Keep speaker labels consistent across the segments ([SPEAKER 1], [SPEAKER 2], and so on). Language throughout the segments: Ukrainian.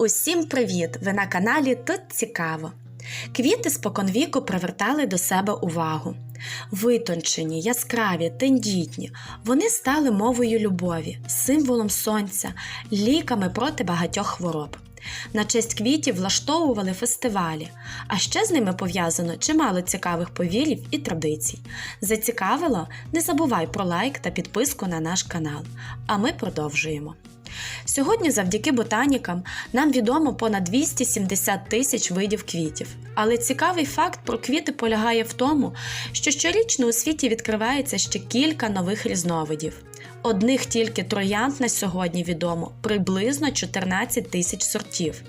[SPEAKER 1] Усім привіт! Ви на каналі Тут Цікаво. Квіти споконвіку привертали до себе увагу. Витончені, яскраві, тендітні, вони стали мовою любові, символом сонця, ліками проти багатьох хвороб. На честь квітів влаштовували фестивалі, а ще з ними пов'язано чимало цікавих повірів і традицій. Зацікавило? Не забувай про лайк та підписку на наш канал. А ми продовжуємо. Сьогодні, завдяки ботанікам, нам відомо понад 270 тисяч видів квітів. Але цікавий факт про квіти полягає в тому, що щорічно у світі відкривається ще кілька нових різновидів. Одних тільки троянд на сьогодні відомо приблизно 14 тисяч сортів.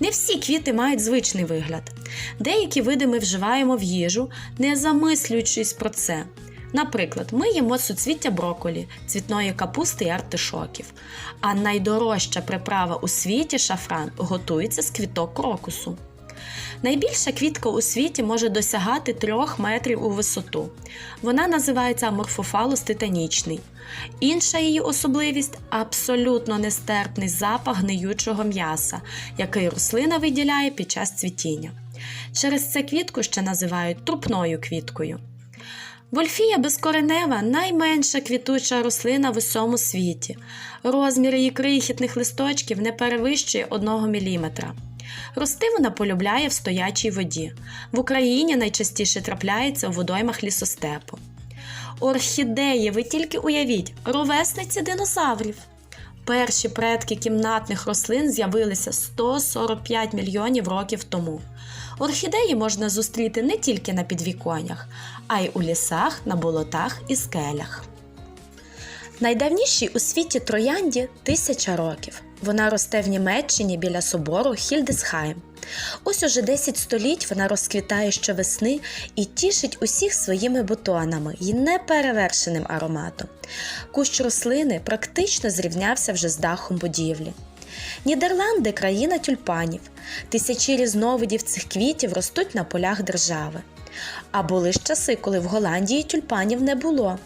[SPEAKER 1] Не всі квіти мають звичний вигляд. Деякі види ми вживаємо в їжу, не замислюючись про це. Наприклад, ми їмо суцвіття броколі, цвітної капусти і артишоків. А найдорожча приправа у світі шафран готується з квіток крокусу. Найбільша квітка у світі може досягати 3 метрів у висоту. Вона називається аморфофалус титанічний. Інша її особливість абсолютно нестерпний запах гниючого м'яса, який рослина виділяє під час цвітіння. Через це квітку ще називають трупною квіткою. Вольфія безкоренева найменша квітуча рослина в усьому світі. Розмір її крихітних листочків не перевищує 1 мм. Рости вона полюбляє в стоячій воді. В Україні найчастіше трапляється у водоймах лісостепу. Орхідеї, ви тільки уявіть, ровесниці динозаврів. Перші предки кімнатних рослин з'явилися 145 мільйонів років тому. Орхідеї можна зустріти не тільки на підвіконнях, а й у лісах, на болотах і скелях. Найдавнішій у світі троянді тисяча років. Вона росте в Німеччині біля собору Хільдесхайм. Ось уже 10 століть вона розквітає щовесни і тішить усіх своїми бутонами і неперевершеним ароматом. Кущ рослини практично зрівнявся вже з дахом будівлі. Нідерланди країна тюльпанів. Тисячі різновидів цих квітів ростуть на полях держави. А були ж часи, коли в Голландії тюльпанів не було.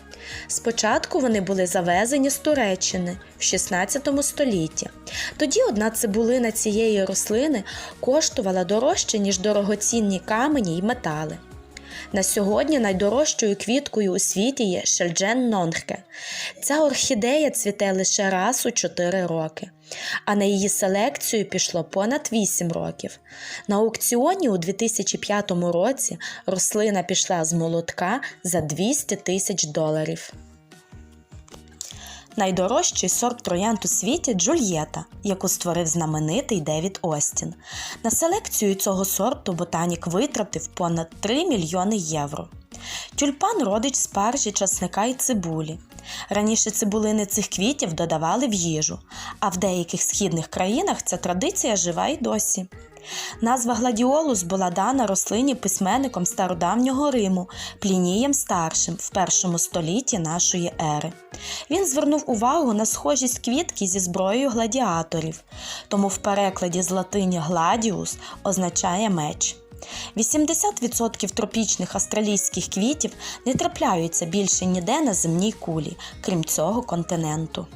[SPEAKER 1] Спочатку вони були завезені з Туреччини в 16 столітті. Тоді одна цибулина цієї рослини коштувала дорожче, ніж дорогоцінні камені й метали. На сьогодні найдорожчою квіткою у світі є Шельджен Нонхке. Ця орхідея цвіте лише раз у 4 роки, а на її селекцію пішло понад 8 років. На аукціоні у 2005 році рослина пішла з молотка за 200 тисяч доларів. Найдорожчий сорт троянд у світі Джульєта, яку створив знаменитий Девід Остін. На селекцію цього сорту ботанік витратив понад 3 мільйони євро. Тюльпан родич спаржі, часника і цибулі. Раніше цибулини цих квітів додавали в їжу, а в деяких східних країнах ця традиція жива й досі. Назва гладіолус була дана рослині письменником стародавнього Риму Плінієм старшим в першому столітті нашої ери. Він звернув увагу на схожість квітки зі зброєю гладіаторів, тому в перекладі з латині гладіус означає меч. 80% тропічних австралійських квітів не трапляються більше ніде на земній кулі, крім цього континенту.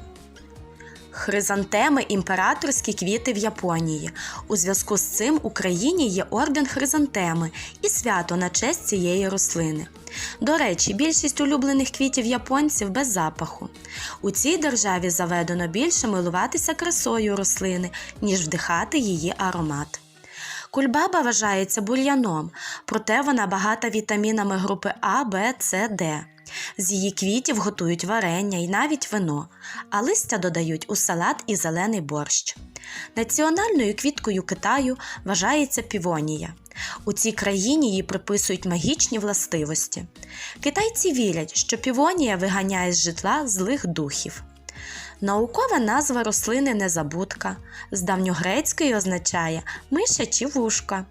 [SPEAKER 1] Хризантеми імператорські квіти в Японії. У зв'язку з цим в Україні є орден хризантеми і свято на честь цієї рослини. До речі, більшість улюблених квітів японців без запаху. У цій державі заведено більше милуватися красою рослини, ніж вдихати її аромат. Кульбаба вважається бур'яном, проте вона багата вітамінами групи А, Б, С, Д. З її квітів готують варення і навіть вино, а листя додають у салат і зелений борщ. Національною квіткою Китаю вважається півонія. У цій країні їй приписують магічні властивості. Китайці вірять, що півонія виганяє з житла злих духів. Наукова назва рослини незабудка. З давньогрецької означає мишачі вушка.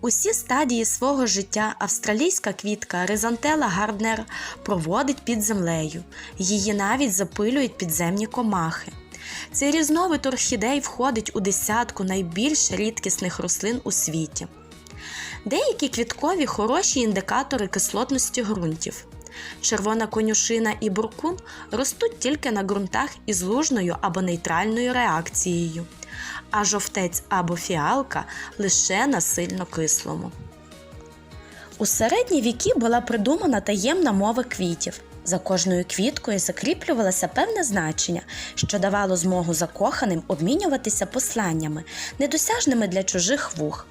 [SPEAKER 1] Усі стадії свого життя австралійська квітка Ризантела Гарднер проводить під землею. Її навіть запилюють підземні комахи. Цей різновид орхідей входить у десятку найбільш рідкісних рослин у світі. Деякі квіткові хороші індикатори кислотності ґрунтів. Червона конюшина і буркун ростуть тільки на ґрунтах із лужною або нейтральною реакцією. а жовтець або фіалка лише на сильно кислому. У середні віки була придумана таємна мова квітів. За кожною квіткою закріплювалося певне значення, що давало змогу закоханим обмінюватися посланнями, недосяжними для чужих вух.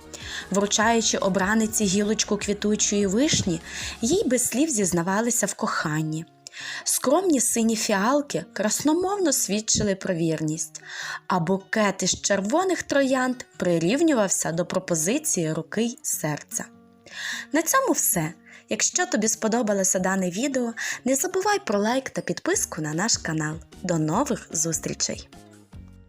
[SPEAKER 1] Вручаючи обраниці гілочку квітучої вишні, їй без слів зізнавалися в коханні. Скромні сині фіалки красномовно свідчили про вірність, а букет із червоних троянд прирівнювався до пропозиції руки й серця. На цьому все. Якщо тобі сподобалося дане відео, не забувай про лайк та підписку на наш канал. До нових зустрічей!